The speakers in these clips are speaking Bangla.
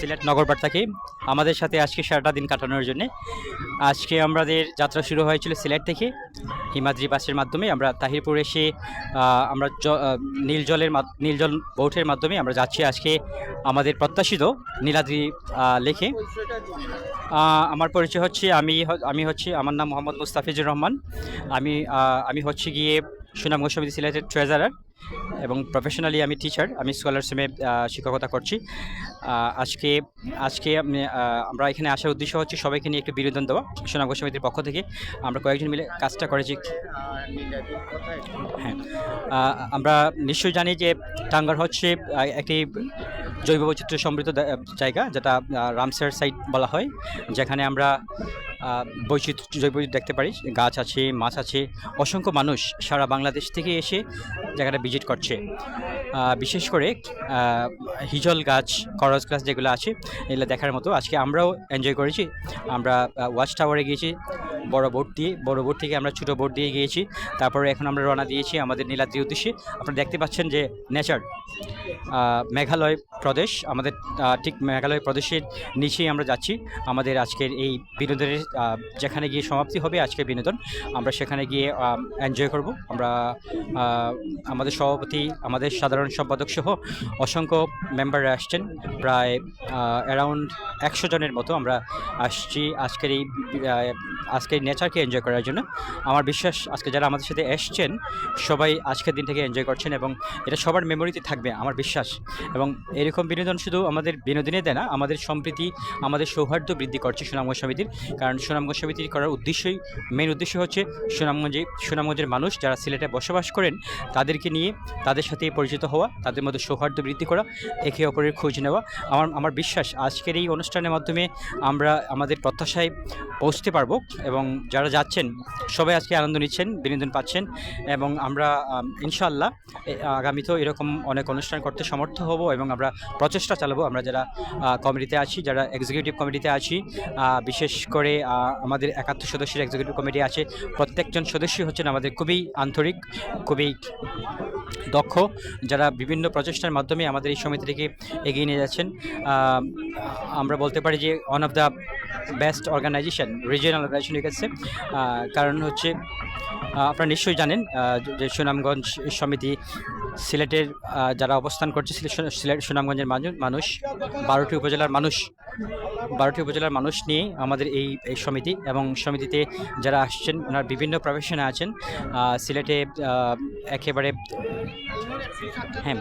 সিলেট নগরপাট থেকে আমাদের সাথে আজকে সারাটা দিন কাটানোর জন্য। আজকে আমাদের যাত্রা শুরু হয়েছিল সিলেট থেকে। হিমাদ্রি বাসের মাধ্যমে আমরা তাহিরপুর এসে আমরা জ- আহ, নীল জলের নীল জল বোটের মাধ্যমে আমরা যাচ্ছি আজকে আমাদের প্রত্যাশিত নীলাদ্রি লেখে আমার পরিচয় হচ্ছে আমি আমি হচ্ছে আমার নাম মোহাম্মদ মুস্তাফিজুর রহমান। আমি আমি হচ্ছে গিয়ে সুনামগঞ্জ সমিতি সিলেটের ট্রেজারার এবং প্রফেশনালি আমি টিচার আমি স্কলারশিপে শিক্ষকতা করছি। আজকে আজকে আমরা এখানে আসার উদ্দেশ্য হচ্ছে সবাইকে নিয়ে একটু বিনোদন দেওয়া সুনামগঞ্জ সমিতির পক্ষ থেকে। আমরা কয়েকজন মিলে কাজটা করেছি। হ্যাঁ। আমরা নিশ্চয়ই জানি যে টাঙ্গার হচ্ছে একটি জৈব বৈচিত্র্য সমৃদ্ধ জায়গা, যেটা রামসার সাইট বলা হয়, যেখানে আমরা বৈচিত্র্য জৈব দেখতে পারি গাছ আছে, মাছ আছে। অসংখ্য মানুষ সারা বাংলাদেশ থেকে এসে জায়গাটা ভিজিট করছে। বিশেষ করে হিজল গাছ করস গাছ যেগুলো আছে, এগুলো দেখার মতো। আজকে আমরাও এনজয় করেছি। আমরা ওয়াচ টাওয়ারে গিয়েছি। বড় বোট দিয়ে বড় বোট থেকে আমরা ছোটো বোট দিয়ে গিয়েছি। তারপরে এখন আমরা রওনা দিয়েছি আমাদের নীলাদ্রি উদ্দেশ্যে। আপনারা দেখতে পাচ্ছেন যে নেচার মেঘালয় প্রদেশ আমাদের ঠিক মেঘালয় প্রদেশের নিচেই আমরা যাচ্ছি। আমাদের আজকের এই বিনোদনের যেখানে গিয়ে সমাপ্তি হবে আজকের বিনোদন আমরা সেখানে গিয়ে এনজয় করব। আমরা আমাদের সভাপতি আমাদের সাধারণ সম্পাদক সহ অসংখ্য মেম্বাররা আসছেন। প্রায় অ্যারাউন্ড একশো জনের মতো আমরা আসছি আজকের এই আহ, আজকের নেচারকে এনজয় করার জন্য। আমার বিশ্বাস, আজকে যারা আমাদের সাথে এসছেন, সবাই আজকের দিন থেকে এনজয় করছেন এবং এটা সবার মেমোরিতে থাকবে, আমার বিশ্বাস। এবং এরকম বিনোদন শুধু আমাদের বিনোদনে দেয় না, আমাদের সম্প্রীতি, আমাদের সৌহার্দ্য বৃদ্ধি করছে সুনামগঞ্জ সমিতির কারণ সুনামগঞ্জ সমিতির করার উদ্দেশ্যই মেন উদ্দেশ্য হচ্ছে সুনামগঞ্জে, সুনামগঞ্জের মানুষ যারা সিলেটে বসবাস করেন, তাদেরকে নিয়ে তাদের সাথে পরিচিত হওয়া, তাদের মধ্যে সৌহার্দ্য বৃদ্ধি করা, একে অপরের খোঁজ নেওয়া। আমার আমার বিশ্বাস, আজকের এই অনুষ্ঠানের মাধ্যমে আমরা আমাদের প্রত্যাশায় পৌঁছতে পারব এবং যারা যাচ্ছেন, সবাই আজকে আনন্দ নিচ্ছেন, বিনোদন পাচ্ছেন এবং আমরা ইনশাল্লাহ আগামীতেও এরকম অনেক অনুষ্ঠান করতে সমর্থ হব এবং আমরা প্রচেষ্টা চালাবো। আমরা যারা কমিটিতে আছি, যারা এক্সিকিউটিভ কমিটিতে আছি বিশেষ করে আমাদের একাত্তর সদস্যের এক্সিকিউটিভ কমিটি আছে, প্রত্যেকজন সদস্য হচ্ছেন আমাদের খুবই আন্তরিক, খুবই দক্ষ, যারা বিভিন্ন প্রচেষ্টার মাধ্যমে আমাদের এই সমিতিটিকে এগিয়ে নিয়ে যাচ্ছেন। আমরা বলতে পারি যে one of the best organization regional organization গেছে কারণ হচ্ছে আপনারা নিশ্চয়ই জানেন যে- সুনামগঞ্জ সমিতি সিলেটের যারা অবস্থান করছে, সিলেট সুনামগঞ্জের মানুষ মানুষ, বারোটি উপজেলার মানুষ, বারোটি উপজেলার মানুষ নিয়ে আমাদের এই এই সমিতি এবং সমিতিতে যারা আসছেন, ওনার বিভিন্ন প্রফেশনে আছেন। সিলেটে একেবারে হ্যাঁ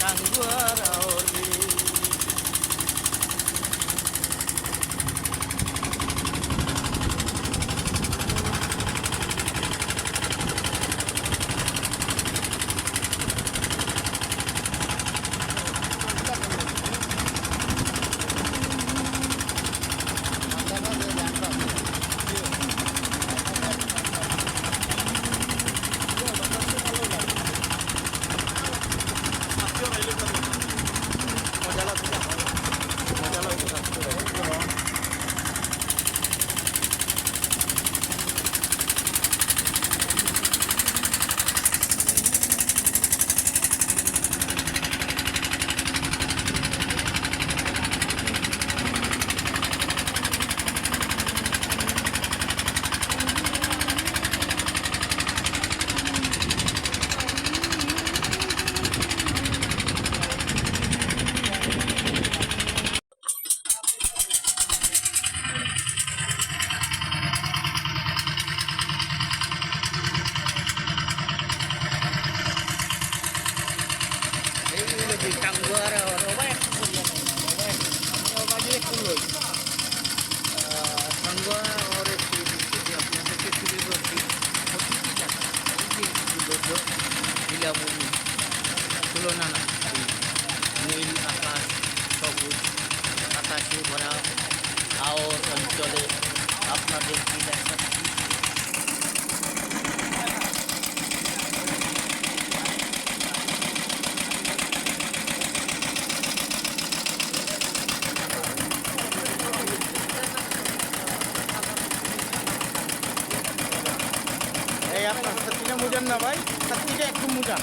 Kang Gua আসলেই সংজ্ঞা আমার একটি দৃষ্টিতে আপনাদেরকে তুলে ধরছি পঁচিশটি টাকা লীলাভূমি তুলনা না নীল আকাশ সবুজ আকাশে ভরা আপনাদের কি দেখা সাতটিটা মুজান না ভাই সাতটিটা একটু মুজান।